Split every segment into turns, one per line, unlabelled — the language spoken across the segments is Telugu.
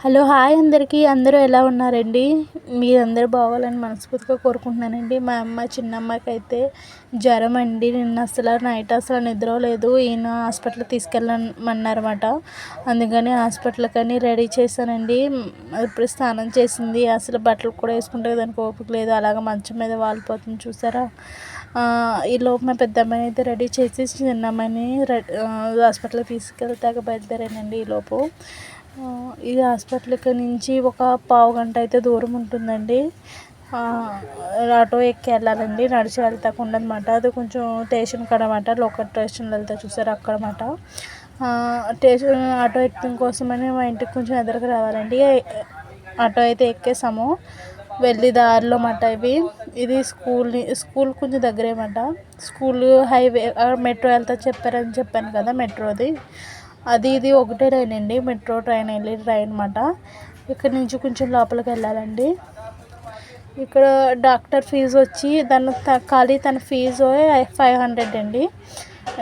హలో హాయ్ అందరికీ. అందరూ ఎలా ఉన్నారండి? మీరందరూ బాగోవాలని మనస్ఫూర్తిగా కోరుకుంటున్నానండి. మా అమ్మ చిన్నమ్మకి అయితే జ్వరం అండి నిన్న అసలు నైట్ అసలు నిద్ర లేదు ఈయన హాస్పిటల్కి తీసుకెళ్ళమన్నారన్నమాట. అందుకని హాస్పిటల్కి అని రెడీ చేశానండి. ఇప్పుడు స్నానం చేసింది. అసలు బట్టలు కూడా వేసుకుంటే దానికి ఓపిక లేదు. అలాగ మంచం మీద వాలిపోతుంది చూసారా? ఈ మా పెద్ద అమ్మాయిని అయితే రెడీ చేసి చిన్న అమ్మాయిని హాస్పిటల్కి తీసుకెళ్తాక బయలుదేరానండి ఈ హాస్పిటల్కి నుంచి ఒక పావు గంట అయితే దూరం ఉంటుందండి. ఆటో ఎక్కి వెళ్ళాలండి. నడిచి వెళ్తాకు ఉండదన్నమాట అది కొంచెం స్టేషన్ కాడ అనమాట లోకల్ స్టేషన్లో వెళ్తే చూసారు అక్కడ స్టేషన్ ఆటో ఎక్కడం కోసమని మా ఇంటికి కొంచెం ఎదురుకు రావాలండి. ఆటో అయితే ఎక్కేసాము. వెళ్ళి దారిలో మాట ఇవి. ఇది స్కూల్ స్కూల్ కొంచెం దగ్గరేమాట స్కూల్ హైవే మెట్రో వెళ్తా చెప్పారని చెప్పాను కదా మెట్రోది. అది ఇది ఒకటే ట్రైన్ అండి. మెట్రో ట్రైన్ వెళ్ళే ట్రైన్ అనమాట ఇక్కడ నుంచి కొంచెం లోపలికి వెళ్ళాలండి. ఇక్కడ డాక్టర్ ఫీజు వచ్చి దాని ఖాళీ తన ఫీజు ఫైవ్ హండ్రెడ్ అండి.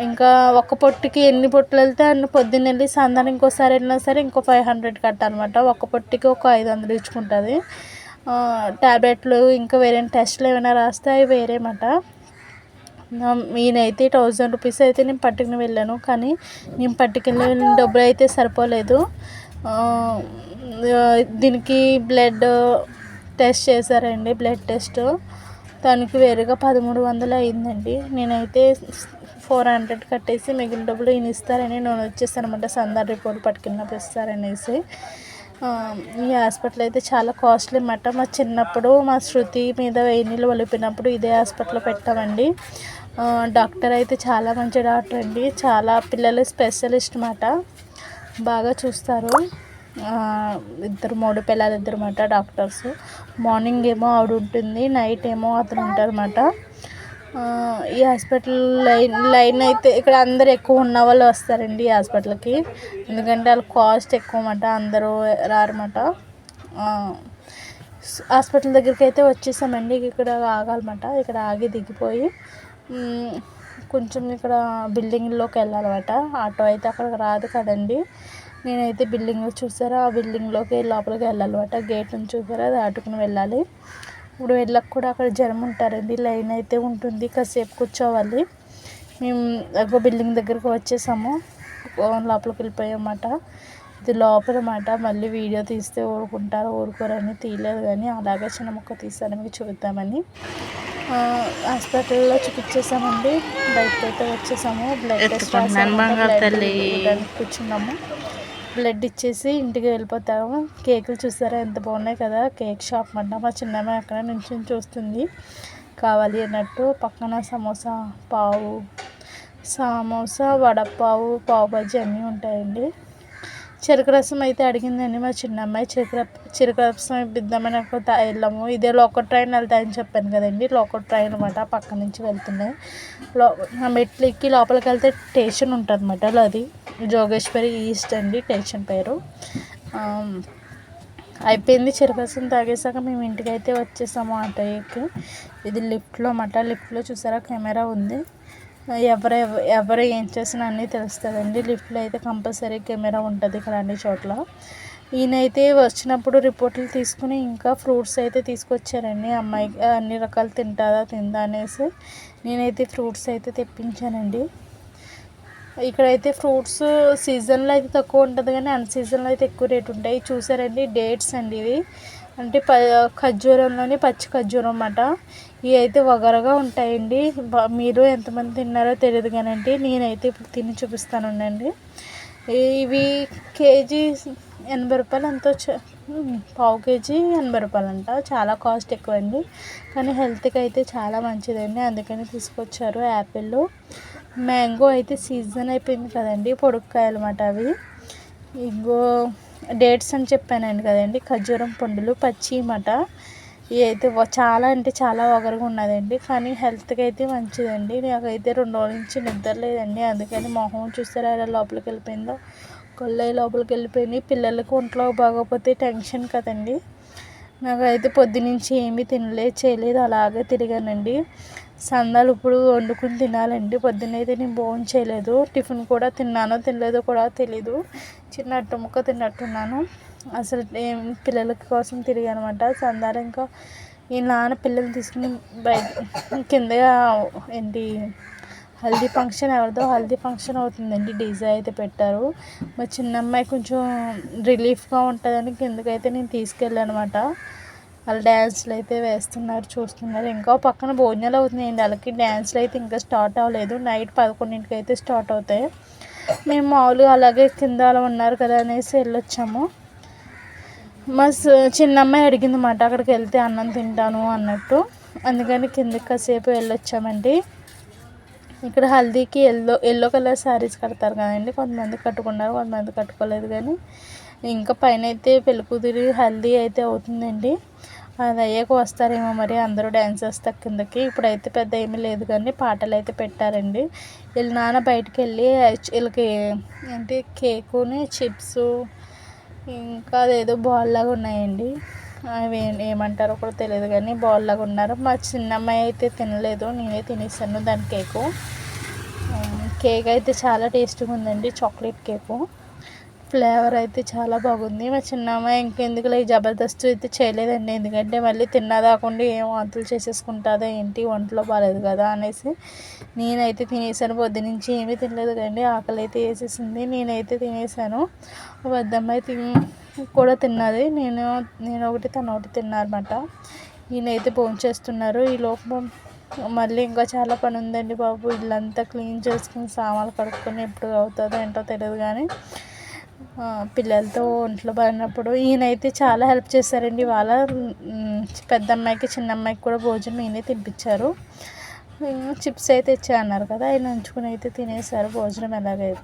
ఇంకా ఒక్క పొట్టుకి ఎన్ని పొట్టులు వెళ్తే అన్ని పొద్దున్న వెళ్ళి సందాన్ని ఇంకోసారి వెళ్ళినా సరే ఇంకో ఫైవ్ హండ్రెడ్ కట్టాలన్నమాట. ఒక్క పొట్టుకి ఒక ఐదు వందలు ఇచ్చుకుంటుంది. ట్యాబ్లెట్లు ఇంకా వేరే టెస్ట్లు ఏమైనా రాస్తే అవి వేరేమాట. నేనైతే థౌజండ్ రూపీస్ అయితే నేను పట్టుకుని వెళ్ళాను. కానీ నేను పట్టుకెళ్ళిన డబ్బులు అయితే సరిపోలేదు. దీనికి బ్లడ్ టెస్ట్ చేశారండి బ్లడ్ టెస్ట్ దానికి వేరుగా పదమూడు వందలు అయిందండి. నేనైతే ఫోర్ హండ్రెడ్ కట్టేసి మిగిలిన డబ్బులు ఈయన ఇస్తారని నేను వచ్చేసాను అనమాట సందా రిపోర్ట్ పట్టుకెళ్ళినప్పుడు ఇస్తారనేసి. ఈ హాస్పిటల్ అయితే చాలా కాస్ట్లీ అన్నమాట. మా చిన్నప్పుడు మా శృతి మీద వెయ్యి నీళ్ళు వలిపినప్పుడు ఇదే హాస్పిటల్లో పెట్టామండి. డాక్టర్ అయితే చాలా మంచి డాక్టర్ అండి. చాలా పిల్లలు స్పెషలిస్ట్ మాట బాగా చూస్తారు. ఇద్దరు మూడు పిల్లలు ఇద్దరు మాట డాక్టర్స్. మార్నింగ్ ఏమో ఆవిడ ఉంటుంది నైట్ ఏమో అతను ఉంటారన్నమాట ఈ హాస్పిటల్ లైన్ లైన్ అయితే ఇక్కడ అందరు ఎక్కువ ఉన్న వాళ్ళు వస్తారండి ఈ హాస్పిటల్కి. ఎందుకంటే వాళ్ళ కాస్ట్ ఎక్కువ అన్నమాట అందరూ రారన్నమాట హాస్పిటల్ దగ్గరికి అయితే వచ్చేసామండి ఇక్కడ ఆగాలన్నమాట ఇక్కడ ఆగి దిగిపోయి. కొంచెం ఇక్కడ బిల్డింగ్లోకి వెళ్ళాలన్నమాట. ఆటో అయితే అక్కడికి రాదు కదండి. నేనైతే బిల్డింగ్లో చూసారా? ఆ బిల్డింగ్లోకి లోపలికి వెళ్ళాలన్నమాట. గేట్ నుంచి చూసారా? దాటుకుని వెళ్ళాలి. ఇప్పుడు వెళ్ళక కూడా అక్కడ జనం ఉంటారండి. లైన్ అయితే ఉంటుంది. కాసేపు కూర్చోవాలి. మేము ఒక బిల్డింగ్ దగ్గరకు వచ్చేసాము. లోపలికి వెళ్ళిపోయామన్నమాట ఇది లోపల మాట మళ్ళీ వీడియో తీస్తే ఊరుకుంటారు ఊరుకోరని తీయలేదు కానీ అలాగే చిన్న ముక్క తీస్తాను మీకు చూద్దామని. హాస్పిటల్లో చూపించేసామండి. బయటకు అయితే వచ్చేసాము బ్లడ్ టెస్ట్ కూర్చున్నాము. బ్లడ్ ఇచ్చేసి ఇంటికి వెళ్ళిపోతాము. కేకులు చూసారా? ఎంత బాగున్నాయి కదా? కేక్ షాప్ అంట మా చిన్నమ్మ అక్కడ నుంచి చూస్తుంది. కావాలి అన్నట్టు పక్కన సమోసా పావు సమోసా వడపావు పావు బజ్జీ అన్నీ ఉంటాయండి. చెరుకు రసం అయితే అడిగిందండి మా చిన్న అమ్మాయి చెరుకు చెరుకు రసం ఇద్దామని వెళ్ళాము. ఇదే లోకల్ ట్రైన్ వెళ్తాయని చెప్పాను కదండి. లోకల్ ట్రైన్ అనమాట పక్క నుంచి వెళ్తున్నాయి. లో మెట్లు ఎక్కి లోపలికి వెళ్తే స్టేషన్ ఉంటుంది అనమాట అది. జోగేశ్వరి ఈస్ట్ అండి స్టేషన్ పేరు. అయిపోయింది చెరుకు రసం తాగేసాక మేము ఇంటికి అయితే వచ్చేసాము ఆటోకి ఇది లిఫ్ట్లో అన్నమాట. లిఫ్ట్లో చూసారా? కెమెరా ఉంది. ఎవరు ఎవరు ఏం చేసినా అన్నీ తెలుస్తుందండి. లిఫ్ట్లో అయితే కంపల్సరీ కెమెరా ఉంటుంది ఇక్కడ అన్ని చోట్ల. ఈయనైతే వచ్చినప్పుడు రిపోర్ట్లు తీసుకుని ఇంకా ఫ్రూట్స్ అయితే తీసుకొచ్చారండి. అమ్మాయి అన్ని రకాలు తింటారా తిందా అనేసి నేనైతే ఫ్రూట్స్ అయితే తెప్పించానండి. ఇక్కడైతే ఫ్రూట్స్ సీజన్లో అయితే తక్కువ ఉంటుంది కానీ అన్ సీజన్లో అయితే ఎక్కువ రేట్ ఉంటాయి. చూసారండి డేట్స్ అండి ఇవి. అంటే ప ఖర్జూరంలోని పచ్చి ఖర్జూరం అన్నమాట ఇవి అయితే వగరగా ఉంటాయండి. మీరు ఎంతమంది తిన్నారో తెలియదు కానండి. నేనైతే ఇప్పుడు తిని చూపిస్తాను ఉండండి ఇవి కేజీ ఎనభై రూపాయలు ఎంతో పావు కేజీ ఎనభై రూపాయలు అంట చాలా కాస్ట్ ఎక్కువ అండి కానీ హెల్త్కి అయితే చాలా మంచిదండి. అందుకని తీసుకొచ్చారు యాపిల్ మ్యాంగో అయితే సీజన్ అయిపోయింది కదండి. పొడుక్కాయలు అన్నమాట అవి. ఇంకో డేట్స్ అని చెప్పానండి కదండి. ఖర్జూరం పండులు పచ్చి మాట అయితే చాలా అంటే చాలా వగరుగా ఉన్నదండి. కానీ హెల్త్కి అయితే మంచిదండి. నాకైతే రెండు రోజుల నుంచి నిద్ర లేదండి. అందుకని మొహం చూస్తారా ఎలా లోపలికి వెళ్ళిపోయిందో? కొల్లై లోపలికి వెళ్ళిపోయింది పిల్లలకు ఒంట్లో బాగోపోతే టెన్షన్ కదండి. నాకైతే పొద్దునుంచి ఏమీ తినలే చేయలేదు. అలాగే తిరిగానండి. సందాలు ఇప్పుడు వండుకుని తినాలండి. పొద్దున అయితే నేను భోజనం చేయలేదు. టిఫిన్ కూడా తిన్నానో తినలేదో కూడా తెలీదు. చిన్నట్టు ముక్క తిన్నట్టున్నాను. అసలు ఏం పిల్లల కోసం తిరిగానమాట. సందాలు ఇంకా ఈ నాన్న పిల్లలు తీసుకుని బయట కిందగా ఏంటి హల్దీ ఫంక్షన్ ఎవరిదో హల్దీ ఫంక్షన్ అవుతుందండి డీజే అయితే పెట్టారు. మా చిన్న అమ్మాయి కొంచెం రిలీఫ్గా ఉంటుందని కిందకైతే నేను తీసుకెళ్ళాను అనమాట వాళ్ళు డ్యాన్స్లు అయితే వేస్తున్నారు చూస్తున్నారు. ఇంకా పక్కన భోజనాలు అవుతున్నాయండి. వాళ్ళకి డ్యాన్స్లు అయితే ఇంకా స్టార్ట్ అవ్వలేదు. నైట్ పదకొండింటికి అయితే స్టార్ట్ అవుతాయి. మేము మామూలుగా అలాగే కింద అలా ఉన్నారు కదా అనేసి వెళ్ళొచ్చాము. మా చిన్న అమ్మాయి అడిగింది అన్నమాట అక్కడికి వెళ్తే అన్నం తింటాను అన్నట్టు. అందుకని కిందకి కాసేపు వెళ్ళొచ్చామండి. ఇక్కడ హల్దీకి ఎల్లో ఎల్లో కలర్ శారీస్ కడతారు కదండి. కొంతమంది కట్టుకున్నారు కొంతమంది కట్టుకోలేదు కానీ ఇంకా పైన అయితే పెళ్ళికూతురి హల్దీ అయితే అవుతుందండి. అది అయ్యాక వస్తారేమో మరి. అందరూ డ్యాన్స్ వేస్తారు కిందకి. ఇప్పుడైతే పెద్ద ఏమీ లేదు కానీ పాటలు అయితే పెట్టారండి. వీళ్ళ నాన్న బయటకు వెళ్ళి వీళ్ళకి ఏంటి కేకుని చిప్స్ ఇంకా అదేదో బాల్ లాగా ఉన్నాయండి. అవి ఏమంటారో కూడా తెలియదు కానీ బాల్ లాగా ఉన్నారు. మా చిన్నమ్మాయి అయితే తినలేదు. నేనే తినేసాను దాని కేకు. కేక్ అయితే చాలా టేస్టీగా ఉందండి. Chocolate cake. ఫ్లేవర్ అయితే చాలా బాగుంది. మా చిన్న అమ్మాయి ఇంకెందుకులే జబర్దస్త్ అయితే చేయలేదండి. ఎందుకంటే మళ్ళీ తిన్నదాకుండా ఏం వాంతులు చేసేసుకుంటుందో ఏంటి ఒంట్లో బాగాలేదు కదా అనేసి నేనైతే తినేసాను. పొద్దు నుంచి ఏమీ తినలేదు కండి ఆకలి అయితే వేసేసింది. నేనైతే తినేసాను. పెద్దమ్మాయి తిని కూడా తిన్నది. నేను నేను ఒకటి తను ఒకటి తిన్నారన్నమాట. ఈయనైతే భోజనం చేస్తున్నారు ఈ లోపల మళ్ళీ ఇంకా చాలా పని ఉందండి బాబు. ఇల్లంతా క్లీన్ చేసుకుని సామాన్లు కడుక్కొని ఎప్పుడు అవుతుందో ఏంటో తెలియదు కానీ పిల్లలతో ఒంట్లో పడినప్పుడు ఈయనైతే చాలా హెల్ప్ చేశారండి. వాళ్ళ పెద్ద అమ్మాయికి చిన్న అమ్మాయికి కూడా భోజనం ఈయనే తినిపించారు. చిప్స్ అయితే ఇచ్చా అన్నారు కదా ఆయన ఉంచుకుని అయితే తినేసారు. భోజనం ఎలాగైతే